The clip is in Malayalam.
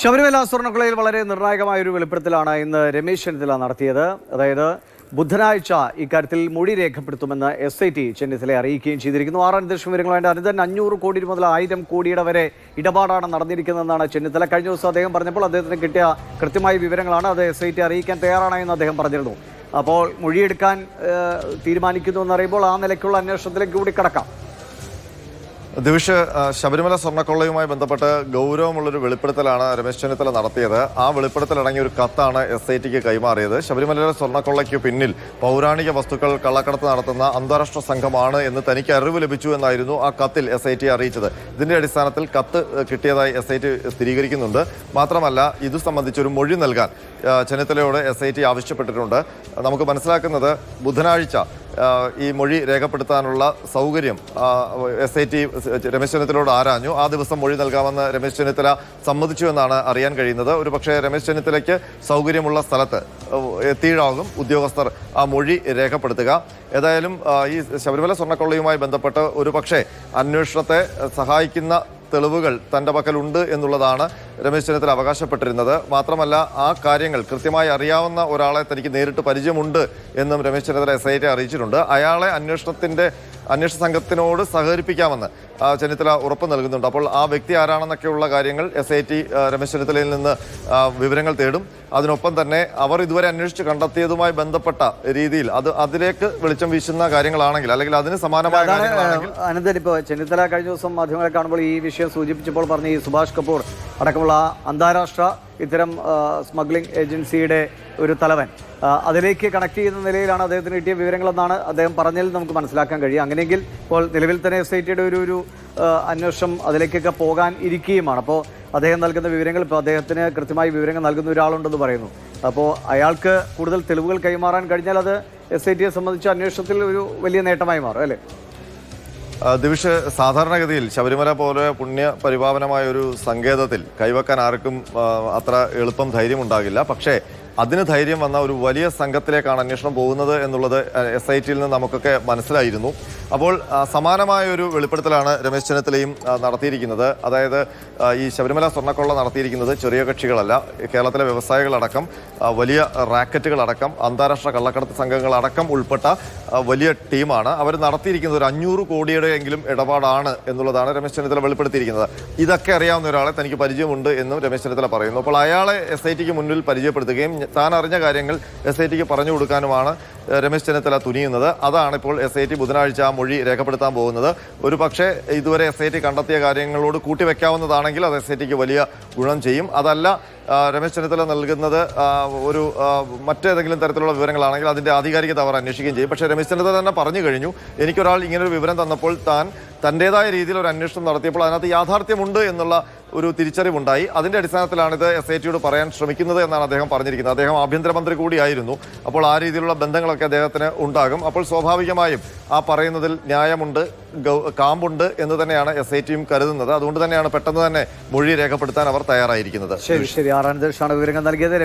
ശബരിമല സ്വർണക്കുളയിൽ വളരെ നിർണായകമായ ഒരു വെളിപ്പെടുത്തലാണ് ഇന്ന് രമേശ് ചെന്നിത്തല നടത്തിയത്. അതായത് ബുധനാഴ്ച ഇക്കാര്യത്തിൽ മൊഴി രേഖപ്പെടുത്തുമെന്ന് എസ് ഐ ടി ചെന്നിത്തലയെ അറിയിക്കുകയും ചെയ്തിരിക്കുന്നു. ആറാം ദശം വിവരങ്ങളുമായി അനുദൻ അഞ്ഞൂറ് കോടി മുതൽ ആയിരം കോടിയുടെ വരെ ഇടപാടാണ് നടന്നിരിക്കുന്നതെന്നാണ് ചെന്നിത്തല. കഴിഞ്ഞ ദിവസം അദ്ദേഹം പറഞ്ഞപ്പോൾ അദ്ദേഹത്തിന് കിട്ടിയ കൃത്യമായ വിവരങ്ങളാണ് അത് എസ് ഐ ടി അറിയിക്കാൻ തയ്യാറാണെന്ന് അദ്ദേഹം പറഞ്ഞിരുന്നു. അപ്പോൾ മൊഴിയെടുക്കാൻ തീരുമാനിക്കുന്നു എന്നറിയുമ്പോൾ ആ നിലയ്ക്കുള്ള അന്വേഷണത്തിലേക്ക് കൂടി കടക്കാം. ദിവിഷ് ശബരിമല സ്വർണക്കൊള്ളയുമായി ബന്ധപ്പെട്ട് ഗൗരവമുള്ളൊരു വെളിപ്പെടുത്തലാണ് രമേശ് ചെന്നിത്തല നടത്തിയത്. ആ വെളിപ്പെടുത്തൽ അടങ്ങിയ ഒരു കത്താണ് എസ് ഐ ടിക്ക് കൈമാറിയത്. ശബരിമലയിലെ സ്വർണക്കൊള്ളയ്ക്ക് പിന്നിൽ പൗരാണിക വസ്തുക്കൾ കള്ളക്കടത്ത് നടത്തുന്ന അന്താരാഷ്ട്ര സംഘമാണ് എന്ന് തനിക്ക് അറിവ് ലഭിച്ചു എന്നായിരുന്നു ആ കത്തിൽ എസ് അറിയിച്ചത്. ഇതിന്റെ അടിസ്ഥാനത്തിൽ കത്ത് കിട്ടിയതായി എസ് സ്ഥിരീകരിക്കുന്നുണ്ട്. മാത്രമല്ല ഇത് സംബന്ധിച്ചൊരു മൊഴി നൽകാൻ ചെന്നിത്തലയോട് എസ് ഐ ടി ആവശ്യപ്പെട്ടിട്ടുണ്ട്. നമുക്ക് മനസ്സിലാക്കുന്നത് ബുധനാഴ്ച ഈ മൊഴി രേഖപ്പെടുത്താനുള്ള സൗകര്യം എസ് ഐ ടി രമേശ് ചെന്നിത്തലയോട് ആരാഞ്ഞു. ആ ദിവസം മൊഴി നൽകാമെന്ന് രമേശ് ചെന്നിത്തല സമ്മതിച്ചു എന്നാണ് അറിയാൻ കഴിയുന്നത്. ഒരു പക്ഷേ രമേശ് ചെന്നിത്തലയ്ക്ക് സൗകര്യമുള്ള സ്ഥലത്ത് എത്തിയിടാകും ഉദ്യോഗസ്ഥർ ആ മൊഴി രേഖപ്പെടുത്തുക. ഏതായാലും ഈ ശബരിമല സ്വർണക്കൊള്ളയുമായി ബന്ധപ്പെട്ട് ഒരു പക്ഷേ അന്വേഷണത്തെ സഹായിക്കുന്ന തെളിവുകൾ തന്റെ പക്കലുണ്ട് എന്നുള്ളതാണ് രമേശ് ചെന്നിത്തല അവകാശപ്പെട്ടിരുന്നത്. മാത്രമല്ല ആ കാര്യങ്ങൾ കൃത്യമായി അറിയാവുന്ന ഒരാളെ തനിക്ക് നേരിട്ട് പരിചയമുണ്ട് എന്നും Ramesh Chennithala S I T അറിയിച്ചിട്ടുണ്ട്. അയാളെ അന്വേഷണത്തിന്റെ അന്വേഷണ സംഘത്തിനോട് സഹകരിപ്പിക്കാമെന്ന് ചെന്നിത്തല ഉറപ്പ് നൽകുന്നുണ്ട്. അപ്പോൾ ആ വ്യക്തി ആരാണെന്നൊക്കെയുള്ള കാര്യങ്ങൾ എസ് ഐ ടി രമേശ് ചെന്നിത്തലയിൽ നിന്ന് വിവരങ്ങൾ തേടും. അതിനൊപ്പം തന്നെ അവർ ഇതുവരെ അന്വേഷിച്ച് കണ്ടെത്തിയതുമായി ബന്ധപ്പെട്ട രീതിയിൽ അത് അതിലേക്ക് വെളിച്ചം വീശുന്ന കാര്യങ്ങളാണെങ്കിൽ അല്ലെങ്കിൽ അതിന് സമാനമായ അനന്തൻ ഇപ്പോൾ ചെന്നിത്തല കഴിഞ്ഞ ദിവസം മാധ്യമങ്ങളെ കാണുമ്പോൾ ഈ വിഷയം സൂചിപ്പിച്ചപ്പോൾ പറഞ്ഞ ഈ സുഭാഷ് കപൂർ അടക്കമുള്ള അന്താരാഷ്ട്ര ഇത്തരം സ്മഗ്ലിംഗ് ഏജൻസിയുടെ ഒരു തലവൻ. അതിലേക്ക് കണക്ട് ചെയ്യുന്ന നിലയിലാണ് അദ്ദേഹത്തിന് കിട്ടിയ വിവരങ്ങളെന്നാണ് അദ്ദേഹം പറഞ്ഞതിൽ നമുക്ക് മനസ്സിലാക്കാൻ കഴിയും അങ്ങനെയെങ്കിൽ ഇപ്പോൾ നിലവിൽ തന്നെ എസ് ഐ ടിയുടെ ഒരു ഒരു അന്വേഷണം അതിലേക്കൊക്കെ പോകാൻ ഇരിക്കുകയുമാണ്. അപ്പോൾ അദ്ദേഹം നൽകുന്ന വിവരങ്ങൾ ഇപ്പോൾ അദ്ദേഹത്തിന് കൃത്യമായി വിവരങ്ങൾ നൽകുന്ന ഒരാളുണ്ടെന്ന് പറയുന്നു. അപ്പോൾ അയാൾക്ക് കൂടുതൽ തെളിവുകൾ കൈമാറാൻ കഴിഞ്ഞാൽ അത് എസ് ഐ ടിയെ സംബന്ധിച്ച് അന്വേഷണത്തിൽ ഒരു വലിയ നേട്ടമായി മാറും അല്ലേ? ദിവിഷ് സാധാരണഗതിയിൽ ശബരിമല പോലെ പുണ്യ പരിപാവനമായ ഒരു സങ്കേതത്തിൽ കൈവക്കാൻ ആർക്കും അത്ര എളുപ്പം ധൈര്യമുണ്ടാകില്ല. പക്ഷേ അതിന് ധൈര്യം വന്ന ഒരു വലിയ സംഘത്തിലേക്കാണ് അന്വേഷണം പോകുന്നത് എന്നുള്ളത് എസ് ഐ ടിയിൽ നിന്ന് നമുക്കൊക്കെ മനസ്സിലായിരുന്നു. അപ്പോൾ സമാനമായ ഒരു വെളിപ്പെടുത്തലാണ് രമേശ് ചെന്നിത്തലയും നടത്തിയിരിക്കുന്നത്. അതായത് ഈ ശബരിമല സ്വർണക്കൊള്ള നടത്തിയിരിക്കുന്നത് ചെറിയ കക്ഷികളല്ല കേരളത്തിലെ വ്യവസായികളടക്കം വലിയ റാക്കറ്റുകളടക്കം അന്താരാഷ്ട്ര കള്ളക്കടത്ത് സംഘങ്ങളടക്കം ഉൾപ്പെട്ട വലിയ ടീമാണ്. അവർ നടത്തിയിരിക്കുന്നത് ഒരു അഞ്ഞൂറ് കോടിയുടെ എങ്കിലും ഇടപാടാണ് എന്നുള്ളതാണ് രമേശ് ചെന്നിത്തല വെളിപ്പെടുത്തിയിരിക്കുന്നത്. ഇതൊക്കെ അറിയാവുന്ന ഒരാളെ തനിക്ക് പരിചയമുണ്ട് എന്നും രമേശ് ചെന്നിത്തല പറയുന്നു. അപ്പോൾ അയാളെ എസ് ഐ ടിക്ക് മുന്നിൽ പരിചയപ്പെടുത്തുകയും താൻ അറിഞ്ഞ കാര്യങ്ങൾ എസ് ഐ ടിക്ക് പറഞ്ഞു കൊടുക്കാനുമാണ് രമേശ് ചെന്നിത്തല തുനിയുന്നത്. അതാണ് ഇപ്പോൾ എസ് ഐ ടി ബുധനാഴ്ച ആ മൊഴി രേഖപ്പെടുത്താൻ പോകുന്നത്. ഒരു പക്ഷേ ഇതുവരെ എസ് ഐ ടി കണ്ടെത്തിയ കാര്യങ്ങളോട് കൂട്ടിവെക്കാവുന്നതാണെങ്കിൽ അത് എസ് ഐ ടിക്ക് വലിയ ഗുണം ചെയ്യും. അതല്ല രമേശ് ചെന്നിത്തല നൽകുന്നത് ഒരു മറ്റേതെങ്കിലും തരത്തിലുള്ള വിവരങ്ങളാണെങ്കിൽ അതിന്റെ ആധികാരികത അവർ അന്വേഷിക്കുകയും ചെയ്യും. പക്ഷേ രമേശ് ചെന്നിത്തല തന്നെ പറഞ്ഞു കഴിഞ്ഞു എനിക്കൊരാൾ ഇങ്ങനൊരു വിവരം തന്നപ്പോൾ താൻ തന്റെതായ രീതിയിൽ ഒരു അന്വേഷണം നടത്തിയപ്പോൾ അതിനകത്ത് യാഥാർത്ഥ്യമുണ്ട് എന്നുള്ള ഒരു തിരിച്ചറിവുണ്ടായി. അതിന്റെ അടിസ്ഥാനത്തിലാണ് ഇത് എസ് ഐ ടിയോട് പറയാൻ ശ്രമിക്കുന്നത് എന്നാണ് അദ്ദേഹം പറഞ്ഞിരിക്കുന്നത്. അദ്ദേഹം ആഭ്യന്തരമന്ത്രി കൂടിയായിരുന്നു. അപ്പോൾ ആ രീതിയിലുള്ള ബന്ധങ്ങളൊക്കെ അദ്ദേഹത്തിന് ഉണ്ടാകും. അപ്പോൾ സ്വാഭാവികമായും ആ പറയുന്നതിൽ ന്യായമുണ്ട് കാമ്പുണ്ട് എന്ന് തന്നെയാണ് എസ് ഐ ടിയും കരുതുന്നത്. അതുകൊണ്ട് തന്നെയാണ് പെട്ടെന്ന് തന്നെ മൊഴി രേഖപ്പെടുത്താൻ അവർ തയ്യാറായിരിക്കുന്നത്. ശരി ശരി. ആറാം വിവരങ്ങൾ നൽകിയത്.